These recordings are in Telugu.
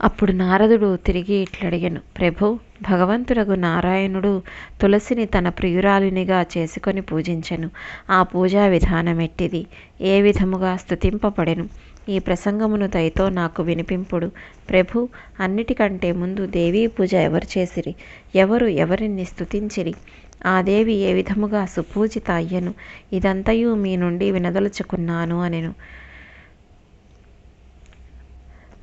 అప్పుడు నారదుడు తిరిగి ఇట్లడిగెను ప్రభు భగవంతుడగు నారాయణుడు తులసిని తన ప్రియురాలినిగా చేసుకొని పూజించెను. ఆ పూజా విధానమెట్టిది. ఏ విధముగా స్థుతింపబడెను ఈ ప్రసంగమును దయతో నాకు వినిపింపుడు. ప్రభు అన్నిటికంటే ముందు దేవీ పూజ ఎవరు చేసిరి? ఎవరు ఎవరిని స్థుతించిరి ఆ దేవి ఏ విధముగా సుపూజిత అయ్యను? ఇదంతయు మీ నుండి వినదలుచుకున్నాను అనెను.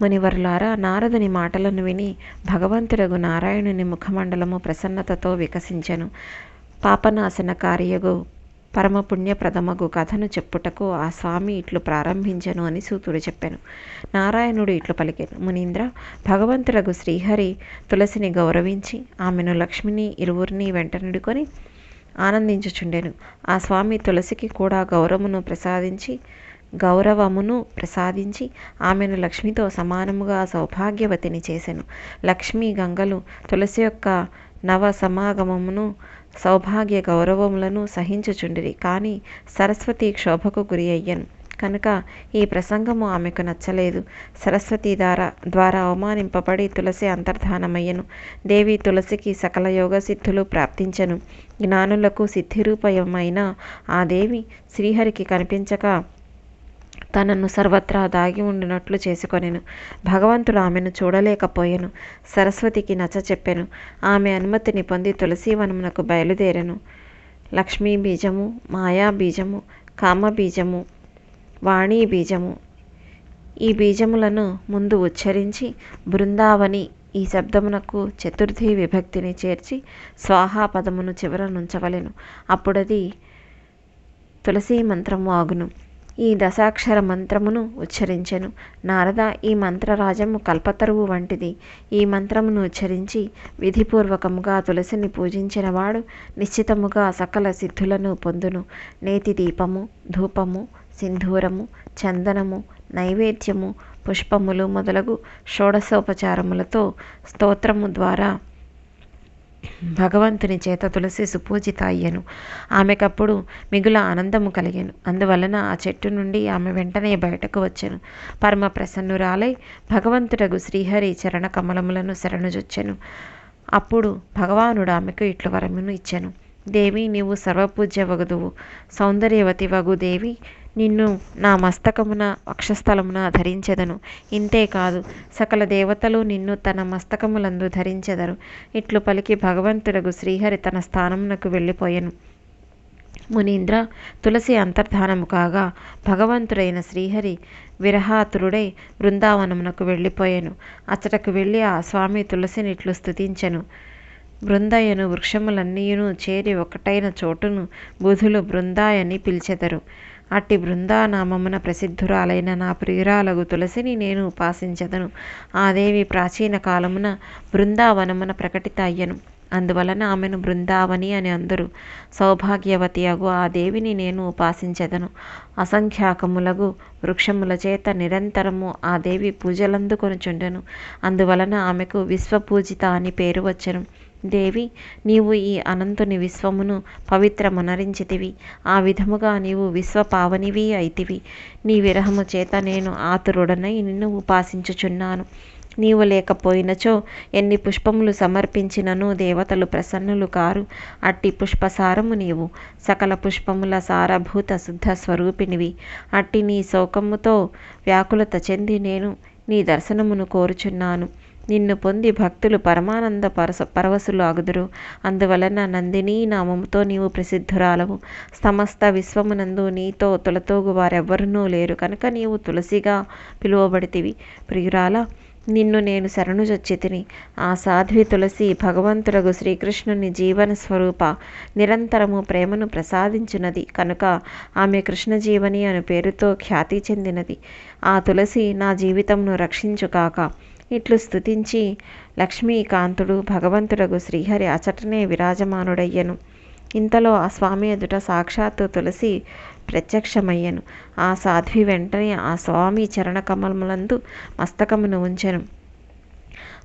మునివరులారా నారదుని మాటలను విని భగవంతుడగు నారాయణుని ముఖమండలము ప్రసన్నతతో వికసించెను. పాపనాశనకారియగు పరమపుణ్యప్రదమగు కథను చెప్పుటకు ఆ స్వామి ఇట్లు ప్రారంభించెను అని సూతుడు చెప్పాను. నారాయణుడు ఇట్లు పలికాను. మునీంద్ర భగవంతుడగు శ్రీహరి తులసిని గౌరవించి ఆమెను లక్ష్మిని ఇరువురిని వెంటనుడుకొని ఆనందించుచుండెను. ఆ స్వామి తులసికి కూడా గౌరవమును ప్రసాదించి గౌరవమును ప్రసాదించి ఆమెను లక్ష్మితో సమానముగా సౌభాగ్యవతిని చేసెను. లక్ష్మీ గంగలు తులసి యొక్క నవ సమాగమమును సౌభాగ్య గౌరవములను సహించుచుండిరి కానీ సరస్వతి క్షోభకు గురి అయ్యను. కనుక ఈ ప్రసంగము ఆమెకు నచ్చలేదు. సరస్వతి ద్వారా ద్వారా అవమానింపబడి తులసి అంతర్ధానమయ్యను. దేవి తులసికి సకల యోగ సిద్ధులు ప్రాప్తించను. జ్ఞానులకు సిద్ధిరూపయమైన ఆ దేవి శ్రీహరికి కనిపించక తనను సర్వత్రా దాగి ఉండినట్లు చేసుకొనెను. భగవంతుడు ఆమెను చూడలేకపోయెను. సరస్వతికి నచ్చ చెప్పెను. ఆమె అనుమతిని పొంది తులసీవనమునకు బయలుదేరెను. లక్ష్మీ బీజము మాయా బీజము కామ బీజము వాణీ బీజము. ఈ బీజములను ముందు ఉచ్చరించి బృందావని ఈ శబ్దమునకు చతుర్థి విభక్తిని చేర్చి స్వాహా పదమును చివర నుంచవలెను. అప్పుడది తులసీ మంత్రము ఆగును. ఈ దశాక్షర మంత్రమును ఉచ్చరించెను. నారద ఈ మంత్రరాజము కల్పతరువు వంటిది. ఈ మంత్రమును ఉచ్చరించి విధిపూర్వకముగా తులసిని పూజించిన వాడు నిశ్చితముగా సకల సిద్ధులను పొందును. నేతి దీపము ధూపము సింధూరము చందనము నైవేద్యము పుష్పములు మొదలగు షోడశోపచారములతో స్తోత్రము ద్వారా భగవంతుని చేత తులసి సుపూజిత అయ్యను ఆమెకప్పుడు మిగుల ఆనందము కలిగాను. అందువలన ఆ చెట్టు నుండి ఆమె వెంటనే బయటకు వచ్చెను. పరమ ప్రసన్నురాలై భగవంతుడగు శ్రీహరి చరణ కమలములను శరణుజొచ్చెను. అప్పుడు భగవానుడు ఆమెకు ఇట్లు వరమును ఇచ్చెను. దేవి నీవు సర్వపూజ్య వగదువు సౌందర్యవతి వగు దేవి నిన్ను నా మస్తకమున వక్షస్థలమున ధరించెదను. ఇంతేకాదు సకల దేవతలు నిన్ను తన మస్తకములందు ధరించెదరు. ఇట్లు పలికి భగవంతుడగు శ్రీహరి తన స్థానమునకు వెళ్ళిపోయెను. మునీంద్ర తులసి అంతర్ధానము కాగా భగవంతుడైన శ్రీహరి విరహాతురుడై బృందావనమునకు వెళ్ళిపోయాను. అచ్చటకు వెళ్ళి ఆ స్వామి తులసిని ఇట్లు స్తుతించెను. బృందయను వృక్షములన్నీయును చేరి ఒకటైన చోటును బుధులు బృందాయని పిలిచెదరు. అట్టి బృందానామమున ప్రసిద్ధురాలైన నా ప్రియురాలగు తులసిని నేను ఉపాసించదను. ఆ దేవి ప్రాచీన కాలమున బృందావనమున ప్రకటిత అయ్యను. అందువలన ఆమెను బృందావని అని అందరు సౌభాగ్యవతి అగు ఆ దేవిని నేను ఉపాసించెదను. అసంఖ్యాకములగు వృక్షముల చేత నిరంతరము ఆ దేవి పూజలందుకొనుచుండెను. అందువలన ఆమెకు విశ్వపూజిత అని పేరు వచ్చెను. దేవి నీవు ఈ అనంతుని విశ్వమును పవిత్రమునరించితివి. ఆ విధముగా నీవు విశ్వపావనివి అయితివి. నీ విరహము చేత నేను ఆతురుడనై నిన్ను ఉపాసించుచున్నాను. నీవు లేకపోయినచో ఎన్ని పుష్పములు సమర్పించినను దేవతలు ప్రసన్నులు కారు. అట్టి పుష్పసారము నీవు. సకల పుష్పముల సారభూత శుద్ధ స్వరూపినివి. అట్టి నీ శోకముతో వ్యాకులత చెంది నేను నీ దర్శనమును కోరుచున్నాను. నిన్ను పొంది భక్తులు పరమానంద పరస పరవశులు అగుదురు అందువలన నందిని నామముతో నీవు ప్రసిద్ధురాలవు. సమస్త విశ్వమునందు నీతో తులతోగు వారెవ్వరునూ లేరు. కనుక నీవు తులసిగా పిలువబడితివి. ప్రియురాల నిన్ను నేను శరణు చొచ్చితిని ఆ సాధ్వి తులసి భగవంతుడగు శ్రీకృష్ణుని జీవన స్వరూప నిరంతరము ప్రేమను ప్రసాదించినది. కనుక ఆమె కృష్ణజీవని అను పేరుతో ఖ్యాతి చెందినది. ఆ తులసి నా జీవితంను రక్షించుకాక ఇట్లు స్థుతించి లక్ష్మీకాంతుడు భగవంతుడగు శ్రీహరి అచటనే విరాజమానుడయ్యను. ఇంతలో ఆ స్వామి ఎదుట సాక్షాత్తు తులసి ప్రత్యక్షమయ్యను. ఆ సాధ్వి వెంటనే ఆ స్వామి చరణ కమలములందు మస్తకమును ఉంచెను.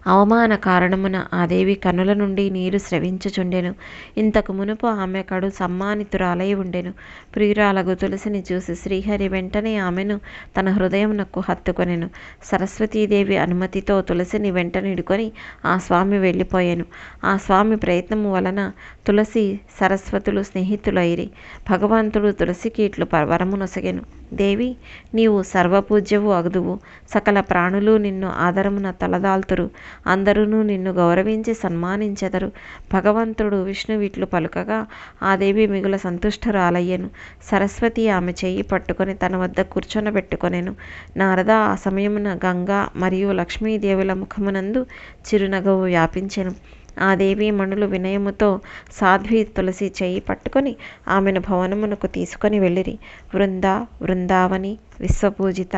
అవమాన కారణమున ఆ దేవి కనుల నుండి నీరు స్రవించుచుండెను. ఇంతకు మునుపు ఆమె కడు సమ్మానితురాలై ఉండెను. ప్రియురాలగు తులసిని చూసి శ్రీహరి వెంటనే ఆమెను తన హృదయమునకు హత్తుకొనెను. సరస్వతీదేవి అనుమతితో తులసిని వెంటనిడుకొని ఆ స్వామి వెళ్ళిపోయాను. ఆ స్వామి ప్రయత్నము వలన తులసి సరస్వతులు స్నేహితులైరి. భగవంతుడు తులసికి ఇట్లు వరమునొసగెను దేవి నీవు సర్వపూజ్యవు అగుదువు. సకల ప్రాణులు నిన్ను ఆదరమున తలదాల్తురు. అందరూ నిన్ను గౌరవించి సన్మానించెదరు. భగవంతుడు విష్ణువిట్లు పలుకగా ఆ దేవి మిగుల సంతుష్టురాలయ్యను. సరస్వతి ఆమె చెయ్యి పట్టుకొని తన వద్ద కూర్చొనబెట్టుకొనెను. నారద ఆ సమయమున గంగా మరియు లక్ష్మీదేవుల ముఖమునందు చిరునగవు వ్యాపించెను. ఆ దేవి మణులు వినయముతో సాధ్వి తులసి చేయి పట్టుకొని ఆమెను భవనమునకు తీసుకొని వెళ్ళిరి. వృంద వృందావని విశ్వపూజిత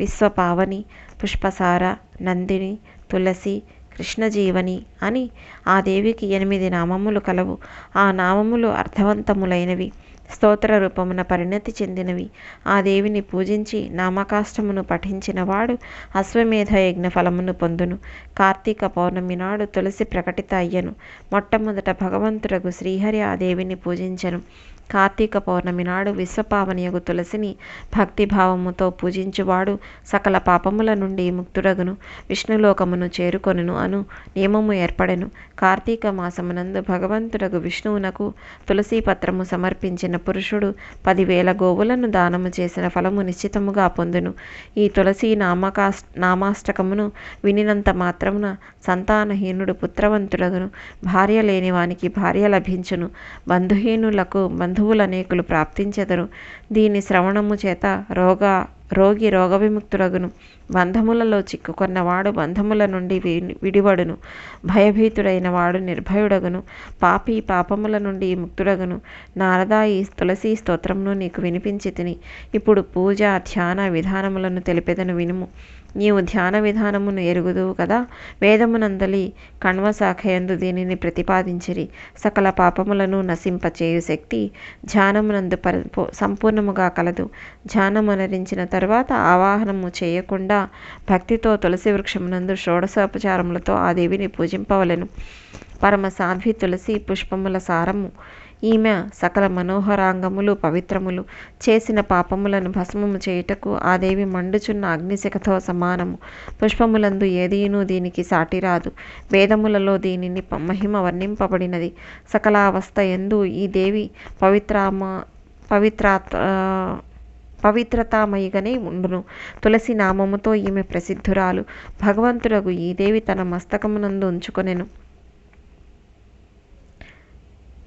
విశ్వపావని పుష్పసార నందిని తులసి కృష్ణజీవని అని ఆ దేవికి ఎనిమిది నామములు కలవు. ఆ నామములు అర్థవంతములైనవి. స్తోత్ర రూపమున పరిణతి చెందినవి. ఆ దేవిని పూజించి నామకాష్టమును పఠించిన వాడు అశ్వమేధ యజ్ఞ ఫలమును పొందును. కార్తీక పౌర్ణమి నాడు తులసి ప్రకటిత అయ్యను. మొట్టమొదట భగవంతుడగు శ్రీహరి ఆ దేవిని పూజించను. కార్తీక పౌర్ణమి నాడు విశ్వపావనియగు తులసిని భక్తిభావముతో పూజించువాడు సకల పాపముల నుండి ముక్తుడగును. విష్ణులోకమును చేరుకొనును అను నియమము ఏర్పడెను. కార్తీక మాసమునందు భగవంతుడగు విష్ణువునకు తులసీ పత్రము సమర్పించిన పురుషుడు పదివేల గోవులను దానము చేసిన ఫలము నిశ్చితముగా పొందును. ఈ తులసి నామకాస్ నామాష్టకమును వినినంత మాత్రమున సంతానహీనుడు పుత్రవంతుడగును. భార్య లేని వానికి భార్య లభించును. బంధుహీనులకు బంధువులనేకులు ప్రాప్తించెదరు. దీని శ్రవణము చేత రోగ రోగి రోగ విముక్తుడగును బంధములలో చిక్కుకొన్నవాడు బంధముల నుండి విడివడును. భయభీతుడైన వాడు నిర్భయుడగును. పాపి పాపముల నుండి ముక్తుడగును. నారదా ఈ తులసి స్తోత్రమును నీకు వినిపించి తిని. ఇప్పుడు పూజ ధ్యాన విధానములను తెలిపెదను వినుము. నీవు ధ్యాన విధానమును ఎరుగుదువు కదా? వేదమునందలి కణ్వశాఖయందు దీనిని ప్రతిపాదించిరి. సకల పాపములను నశింపచేయు శక్తి ధ్యానమునందు పరి సంపూర్ణముగా కలదు. ధ్యానమునరించిన తర్వాత ఆవాహనము చేయకుండా భక్తితో తులసి వృక్షమునందు షోడశోపచారములతో ఆ దేవిని పూజింపవలెను. పరమ సాధ్వి తులసి పుష్పముల సారము ఈమె సకల మనోహరాంగములు పవిత్రములు చేసిన పాపములను భస్మము చేయుటకు ఆ దేవి మండుచున్న అగ్నిశిఖతో సమానము. పుష్పములందు ఏదీనూ దీనికి సాటిరాదు వేదములలో దీనిని మహిమ వర్ణింపబడినది. సకలావస్థ ఎందు ఈ దేవి పవిత్రామ పవిత్రాత్ పవిత్రతామయిగానే ఉండును. తులసి నామముతో ఈమె ప్రసిద్ధురాలు. భగవంతుడగు ఈ దేవి తన మస్తకమునందు ఉంచుకొనెను.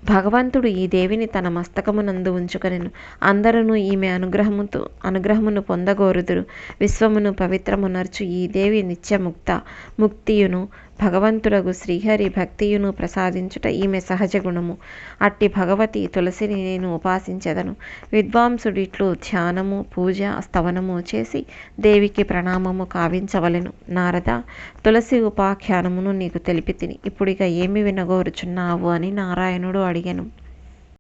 భగవంతుడు ఈ దేవిని తన మస్తకమునందు ఉంచుకొనెను. అందరూ ఈమె అనుగ్రహముతో అనుగ్రహమును పొందగోరుదురు. విశ్వమును పవిత్రమునర్చు ఈ దేవి నిత్యముక్త ముక్తియును. భగవంతుడగు శ్రీహరి భక్తియును ప్రసాదించుట ఈమె సహజ గుణము. అట్టి భగవతి తులసిని నేను ఉపాసించెదను. విద్వాంసుడిట్లు ధ్యానము పూజ స్తవనము చేసి దేవికి ప్రణామము కావించవలెను. నారద తులసి ఉపాఖ్యానమును నీకు తెలిపి తిని ఇప్పుడిక ఏమి వినగోరుచున్నావు అని నారాయణుడు అడిగెను.